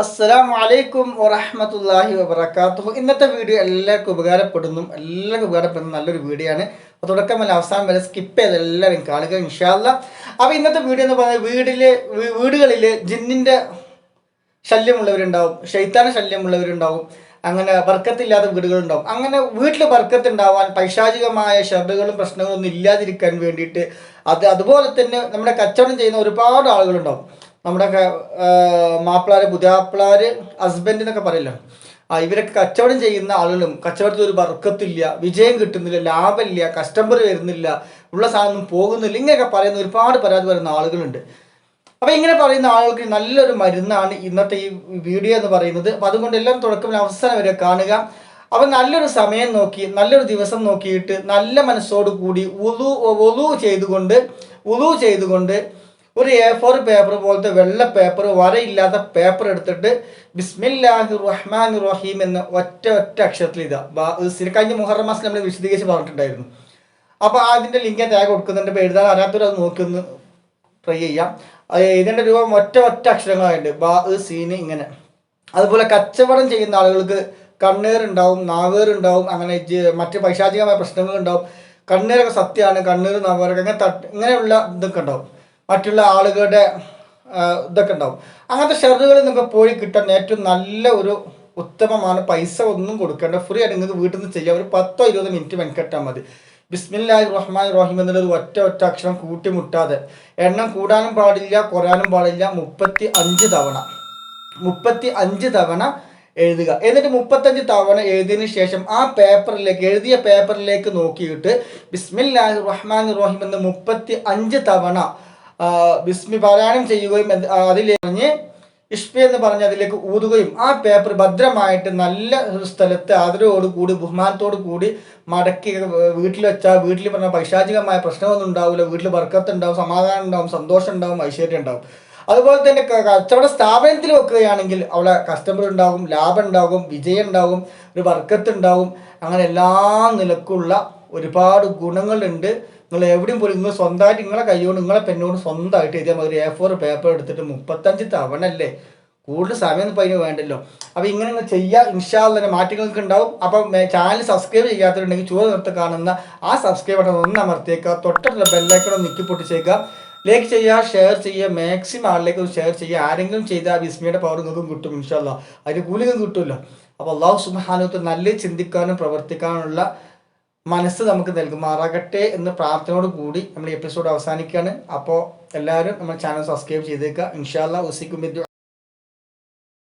അസ്സലാമു അലൈക്കും വറഹമത്തല്ലാഹി വബർക്കാത്തു ഇന്നത്തെ വീഡിയോ എല്ലാവർക്കും ഉപകാരപ്പെടുന്നു. എല്ലാവർക്കും ഉപകാരപ്പെടുന്ന നല്ലൊരു വീഡിയോ ആണ്. അപ്പോൾ തുടക്കം വല്ല അവസാനം വരെ സ്കിപ്പ് ചെയ്ത് എല്ലാവരും കാണുക ഇൻഷാല്ല അപ്പോൾ ഇന്നത്തെ വീഡിയോ എന്ന് പറഞ്ഞാൽ വീടിൽ വീടുകളിൽ ജിന്നിന്റെ ശല്യമുള്ളവരുണ്ടാവും ഷെയ്ത്താന ശല്യമുള്ളവരുണ്ടാവും അങ്ങനെ വർക്കത്തില്ലാത്ത വീടുകളുണ്ടാവും. അങ്ങനെ വീട്ടിൽ ബർക്കത്ത് ഉണ്ടാവാൻ പൈശാചികമായ ശബ്ദങ്ങളും പ്രശ്നങ്ങളും ഒന്നും ഇല്ലാതിരിക്കാൻ വേണ്ടിയിട്ട് അത് അതുപോലെ തന്നെ നമ്മുടെ കച്ചവടം ചെയ്യുന്ന ഒരുപാട് ആളുകളുണ്ടാവും. നമ്മുടെ മാപ്പിളാര് പുതിയാപ്പിളാര് ഹസ്ബൻഡ് എന്നൊക്കെ പറയല്ലോ? ആ ഇവരൊക്കെ കച്ചവടം ചെയ്യുന്ന ആളുകളും കച്ചവടത്തിൽ ഒരു വർക്കത്തില്ല വിജയം കിട്ടുന്നില്ല ലാഭമില്ല കസ്റ്റമർ വരുന്നില്ല ഉള്ള സാധനം പോകുന്നില്ല ഇങ്ങനെയൊക്കെ പറയുന്ന ഒരുപാട് പരാതി പറയുന്ന ആളുകളുണ്ട്. അപ്പോൾ ഇങ്ങനെ പറയുന്ന ആളുകൾക്ക് നല്ലൊരു മരുന്നാണ് ഇന്നത്തെ ഈ വീഡിയോ എന്ന് പറയുന്നത്. അപ്പോൾ അതുകൊണ്ട് എല്ലാം തുടക്കം അവസാനം വരെ കാണുക. അപ്പം നല്ലൊരു സമയം നോക്കി നല്ലൊരു ദിവസം നോക്കിയിട്ട് നല്ല മനസ്സോടു കൂടി ഉതു ഉളു ചെയ്തുകൊണ്ട് ഉതു ചെയ്തുകൊണ്ട് ഒരു എ ഫോർ പേപ്പർ പോലത്തെ വെള്ള പേപ്പർ വരയില്ലാത്ത പേപ്പർ എടുത്തിട്ട് ബിസ്മില്ലാഹി റഹ്മാൻ റഹീം എന്ന് ഒറ്റ ഒറ്റ അക്ഷരത്തിൽ ഇതാ കഴിഞ്ഞ മുഹറം മാസം നമ്മൾ വിശദീകരിച്ച് പറഞ്ഞിട്ടുണ്ടായിരുന്നു. അപ്പോൾ അതിന്റെ ലിങ്ക് ടാഗ് കൊടുക്കുന്നുണ്ട്. ഇപ്പോൾ എഴുതാൻ അറിയാത്തവർ അത് നോക്കി ഒന്ന് ട്രൈ ചെയ്യാം. ഇതിന്റെ രൂപം ഒറ്റ ഒറ്റ അക്ഷരങ്ങളായിട്ട് ബാ സീന് ഇങ്ങനെ. അതുപോലെ കച്ചവടം ചെയ്യുന്ന ആളുകൾക്ക് കണ്ണീറുണ്ടാവും നാവേറുണ്ടാവും അങ്ങനെ മറ്റ് പൈശാചികമായ പ്രശ്നങ്ങളുണ്ടാവും. കണ്ണീരൊക്കെ സത്യമാണ്. കണ്ണീർ നാവേറൊക്കെ അങ്ങനെ തട്ട് ഇങ്ങനെയുള്ള ഇതൊക്കെ ഉണ്ടാവും. മറ്റുള്ള ആളുകളുടെ ഇതൊക്കെ ഉണ്ടാവും. അങ്ങനത്തെ ഷെയറുകളിൽ നിന്നൊക്കെ പോയി കിട്ടാൻ ഏറ്റവും നല്ല ഒരു ഉത്തമമാണ് പൈസ ഒന്നും കൊടുക്കേണ്ട. ഫ്രീ ആയിട്ട് നിങ്ങൾക്ക് വീട്ടിൽ നിന്ന് ചെയ്യാം. ഒരു പത്തോ ഇരുപത് മിനിറ്റ് മെനക്കെട്ടാൽ മതി. ബിസ്മില്ലാഹി റഹ്മാൻ റഹീം എന്നുള്ളത് ഒറ്റ ഒറ്റ അക്ഷരം കൂട്ടിമുട്ടാതെ. എണ്ണം കൂടാനും പാടില്ല കുറയാനും പാടില്ല മുപ്പത്തി അഞ്ച് തവണ. മുപ്പത്തി അഞ്ച് തവണ എഴുതുക. എന്നിട്ട് മുപ്പത്തഞ്ച് തവണ എഴുതിയതിന് ശേഷം ആ പേപ്പറിലേക്ക് എഴുതിയ പേപ്പറിലേക്ക് നോക്കിയിട്ട് ബിസ്മില്ലാഹി റഹ്മാൻ റഹീം എന്ന് മുപ്പത്തി അഞ്ച് തവണ ബിസ്മി പാരായണം ചെയ്യുകയും അതിലെറിഞ്ഞ് ഇഷ്പി എന്ന് പറഞ്ഞ് അതിലേക്ക് ഊതുകയും ആ പേപ്പർ ഭദ്രമായിട്ട് നല്ല സ്ഥലത്ത് ആദരവോട് കൂടി ബഹുമാനത്തോട് കൂടി മടക്കി വീട്ടിൽ വെച്ചാൽ വീട്ടിൽ പറഞ്ഞ പൈശാചികമായ പ്രശ്നമൊന്നും ഉണ്ടാവില്ല വീട്ടിൽ വർക്കത്ത് ഉണ്ടാവും സമാധാനം ഉണ്ടാവും സന്തോഷം ഉണ്ടാവും ഐശ്വര്യം ഉണ്ടാവും. അതുപോലെ തന്നെ കച്ചവട സ്ഥാപനത്തിൽ വെക്കുകയാണെങ്കിൽ അവിടെ കസ്റ്റമർ ഉണ്ടാകും ലാഭം ഉണ്ടാകും വിജയം ഉണ്ടാകും ഒരു വർക്കത്ത് ഉണ്ടാകും അങ്ങനെ എല്ലാ നിലക്കുള്ള ഒരുപാട് ഗുണങ്ങളുണ്ട്. നിങ്ങൾ എവിടെയും പോലും നിങ്ങൾ സ്വന്തമായിട്ട് നിങ്ങളെ കൈകൊണ്ട് നിങ്ങളെ പെണ്ണോട് സ്വന്തമായിട്ട് എഴുതിയാൽ മതി എ ഫോർ പേപ്പർ എടുത്തിട്ട് മുപ്പത്തഞ്ച് തവണ അല്ലേ കൂടുതൽ സമയം ഇപ്പോൾ അതിന് വേണ്ടല്ലോ. അപ്പോൾ ഇങ്ങനെ നിങ്ങൾ ചെയ്യുക ഇൻഷാല്ല തന്നെ മാറ്റങ്ങൾക്ക് ഉണ്ടാവും. അപ്പം ചാനൽ സബ്സ്ക്രൈബ് ചെയ്യാത്തവരുണ്ടെങ്കിൽ ചുവ നിർത്ത് കാണുന്ന ആ സബ്സ്ക്രൈബ് ബട്ടൺ ഒന്ന് അമർത്തിയേക്കുക തൊട്ടുള്ള ബെല്ലൈക്കണം നിക്കി പൊട്ടിച്ചേക്കുക ലൈക്ക് ചെയ്യുക ഷെയർ ചെയ്യുക മാക്സിമം ആളിലേക്ക് ഷെയർ ചെയ്യുക ആരെങ്കിലും ചെയ്താൽ വിസ്മയുടെ പവർ നിങ്ങൾക്കും കിട്ടും ഇൻഷാല്ല അതിന് കൂലിങ്ങും കിട്ടുമല്ലോ അപ്പോൾ അള്ളാഹു സുബാനത്ത് നല്ല ചിന്തിക്കാനും പ്രവർത്തിക്കാനുള്ള മനസ്സ് നമുക്ക് നൽകുമാറാകട്ടെ എന്ന് പ്രാർത്ഥനയോട് കൂടി നമ്മൾ എപ്പിസോഡ് അവസാനിക്കുകയാണ്. അപ്പോൾ എല്ലാവരും നമ്മുടെ ചാനൽ സബ്സ്ക്രൈബ് ചെയ്തേക്കുക. ഇൻഷാല്ല ഉസിക്കും